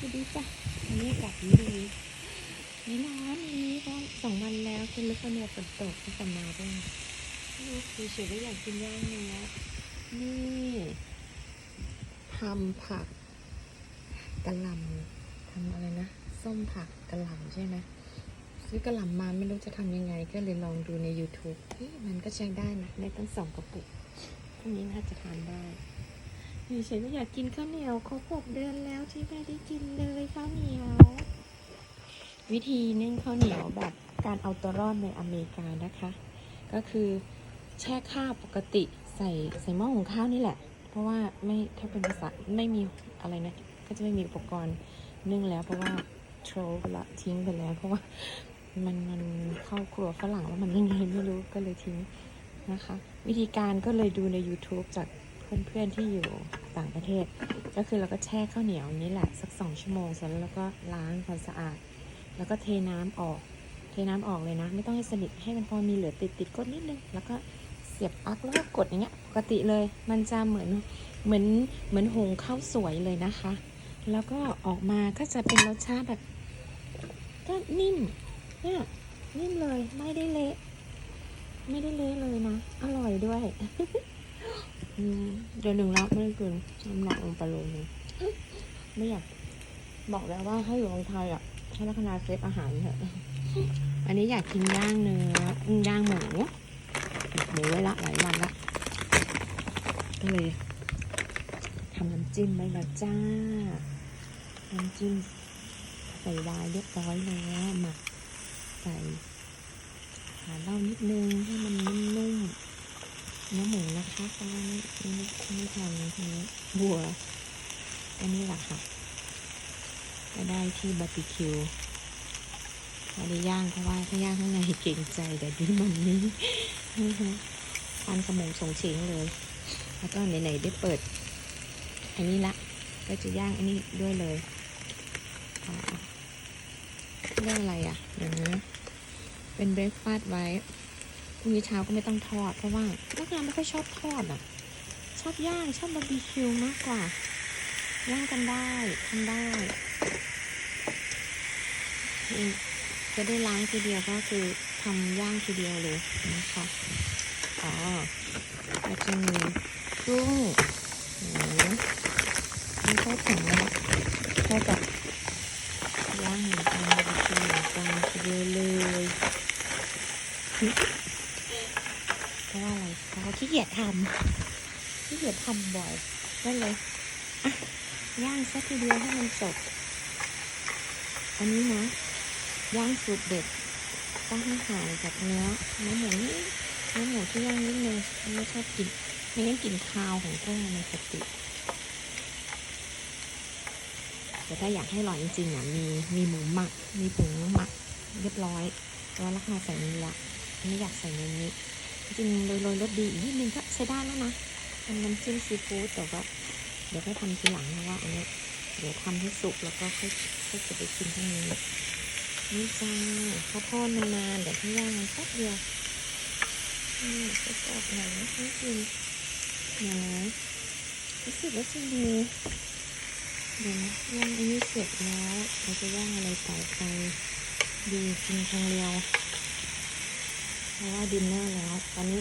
สวัสดีจ้ะวันนี้อากาศดีดีไม่ร้อนวันนี้ก็สองวันแล้วแคลิฟอร์เนียฝนตกที่จะมาด้วยลูกคือเฉยๆก็อยากกินย่างเนื้อนี่ทำผักกะหล่ำทำอะไรนะ ส้มผักกะหล่ำใช่ไหมซื้อกะหล่ำมาไม่รู้จะทำยังไง ก็เลยลองดูใน YouTube เฮ้ยมันก็ใช้ได้นะได้ตั้งสองกระปุกพรุ่งนี้น่าจะทานได้ อยู่เฉยก็อยากกินข้าวเหนียวครบหกเดือนแล้วที่ไม่ได้กินเลยข้าวเหนียว วิธีนึ่งข้าวเหนียวแบบการเอาตัวรอดในอเมริกานะคะ ก็คือแช่ข้าวปกติใส่ใส่หม้อหุงข้าวนี่แหละ เพราะว่าไม่ถ้าเป็นภาษาไม่มีอะไรนะ ก็จะไม่มีอุปกรณ์นึ่งแล้วเพราะว่าโทรไปละทิ้งไปแล้ว เพราะว่ามันมันเข้าครัวฝรั่งแล้วมันยังไงไม่รู้ก็เลยทิ้งนะคะ วิธีการก็เลยดูใน YouTube จาก เพื่อนๆที่อยู่ต่างประเทศ ก็คือเราก็แช่ข้าวเหนียวนี้แหละสักสองชั่วโมงเสร็จแล้วเราก็ล้างความสะอาด แล้วก็เทน้ำออก เทน้ำออกเลยนะ ไม่ต้องให้สนิทให้มันพอมีเหลือติดติดๆก้นนิดนึง แล้วก็เสียบปลั๊กแล้วก็กดอย่างเงี้ยปกติเลย มันจะเหมือนเหมือนเหมือนหุงข้าวสวยเลยนะคะ แล้วก็ออกมาก็จะเป็นรสชาติแบบก็นิ่มเนี่ยนิ่มเลยไม่ได้เละไม่ได้เละเลยนะ อร่อยด้วย เดี๋ยวหนึ่งละไม่ได้กินน้ำหนักลงไปโลนึงไม่อยากบอกแล้วว่าให้อยู่เมืองไทยอะให้ลักษณะเซฟอาหารเถอะอันนี้อยากกินย่างเนื้อย่างหมูหมูไว้ละหลายวันละก็เลยทำน้ำจิ้มไว้ล้วจ้า น้ำจิ้มใส่วายเรียบร้อยแล้วหมักใส่ขาเหล้านิดนึงให้มันนุ่ม เนื้อหมูนะคะเพราะว่าไม่ไม่ไม่ทำทีนี้บัวอันนี้แหละค่ะก็ได้ที่บาร์บีคิวไม่ได้ย่างเพราะว่าถ้าย่างข้างในเกรงใจแต่ที่มันนี้ทานกระหมงสงเฉงเลย แล้วก็ไหนๆได้เปิด อันนี้ละ ก็จะย่างอันนี้ด้วยเลยเรื่องอะไรอะเดี๋ยวนะเป็นเบรกฟาสต์ไว้ พรุ่งนี้เช้าก็ไม่ต้องทอด เพราะว่านักงานไม่ค่อยชอบทอดอะ ชอบย่างชอบบาร์บีคิวมากกว่าย่างกันได้ทำได้จะได้ล้างทีเดียวก็คือทำย่างทีเดียวเลยนะคะอ๋อก็จะมีกุ้งหมูไม่ใช่ถุงนะแค่แบบางเหมือนกันบาร์บีคิวเหมือนกันทีเดียวเลย เพราะว่าอะไรเพราะว่าขี้เกียจทำขี้เกียจทำบ่อยก็เลยย่างสักทีเดียวให้มันจบอันนี้นะย่างสูตรเด็ดต้องให้ห่างจากเนื้อเนื้อหมูนี่เนื้อหมูที่ย่างนิดนึงไม่ชอบกินไม่งั้นกลิ่นคาวของกุ้งมันจะติดแต่ถ้าอยากให้อร่อยจริงๆอะมีมีหมูหมัก มีผงหมัก เรียบร้อยแล้วราคาใส่ในนี้ละไม่อยากใส่ในนี้ จริงโรยรสดีอีกนิดนึงก็ใช้ได้แล้วนะเป็นน้ำจิ้มซีฟู้ดแต่ว่าเดี๋ยวค่อยทำทีหลังนะว่าอันนี้เดี๋ยวทำให้สุกแล้วก็ค่อยค่อยเก็บไปกินข้างนี้นี่จ้าข้าวโพดนานๆเดี๋ยวพี่ย่างมันแป๊บเดียวนี่จะกรอบหน่อยนะให้กินเดี๋ยวนะรู้สึกว่าจะมีเดี๋ยวนะย่างอันนี้เสร็จแล้วเราจะย่างอะไรต่อไปดีกินครั้งเดียว เพราะว่าดินเนอร์แล้ว ตอนนี้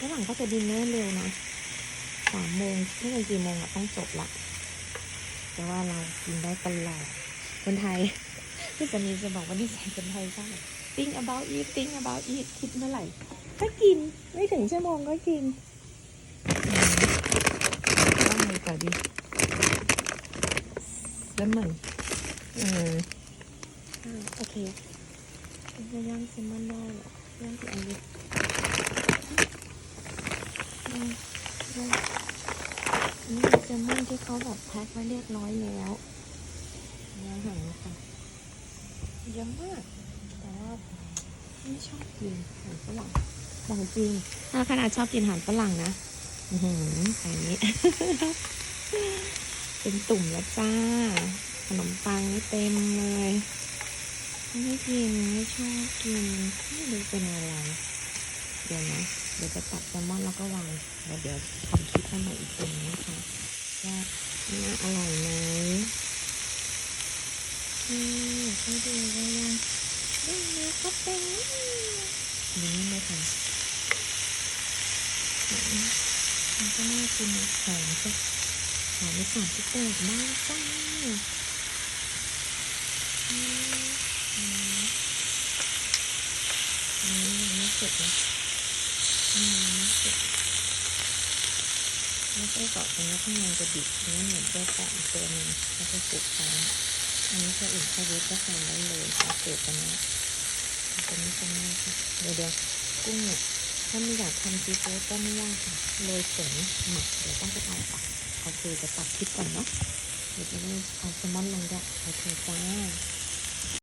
ระหว่งเขาจะดินเนอร์เร็วนะสามโมงไม่เกินกี่โมงอะต้องจบละแต่ว่าเรากินได้ตลอดคนไทยพี่สามีจะบอกว่านิสัยคนไทยใชอบแบบ think about eat think about eat คิดเมื่อไหร่ ก็กินไม่ถึงชั่วโมงก็กินว่าไงต่อดีแล้วมันเอออ่าโอเคจะย่างแซมอนได้ เหรอย่างกี่อันดีย่างย่างนี่แซลมอนที่เขาแบบแพ็คไว้เรียบร้อยแล้วเนื้อหางค่ะเยอะมาก แต่ว่าไม่ชอบกินอาหารฝรั่งบอกจริงถ้าขนาดชอบกินอาหารฝรั่งนะ อือหืออันนี้ เป็นตุ่มแล้วจ้า ขนมปังนี่เต็มเลย ไม่กินไม่ชอบกินไม่รู้เป็นอะไร เดี๋ยวนะเดี๋ยวจะตัดแซลมอนแล้วก็วางแล้วเดี๋ยวทำคลิปให้ใหม่อีกทีนะคะว่าน่าอร่อยไหมอืมให้ดีว่ายังนี่ก็เป็นนี่ไม่ทันมันก็น่ากินหอมสักหอมไปสามสิบแปดมากจ้า สร็จนะอืมไม่สร็จไม่ใช่กรอบตรงนี้ข้างในจะบิดนนี้เหมือนจะแตกตัวหนึงแล้วก็สุกซ้อนอันนี้จะอุ่นข้าววิทก็ทานได้เลยค่ะเสร็จแล้วนะตรงนี้ตรงนี้ค่ะเดี๋ยวเดี๋ยวกุ้งเนี่ยถ้าไม่อยากทำซีฟู้ดก็ไม่ยากค่ะโรยผงหมักเดี๋ยวต้องไปเอาปักโอเคจะตัดคลิปก่อนเนาะเดี๋ยวจะได้เอาแซลมอนลงด้วยโอเคจ้า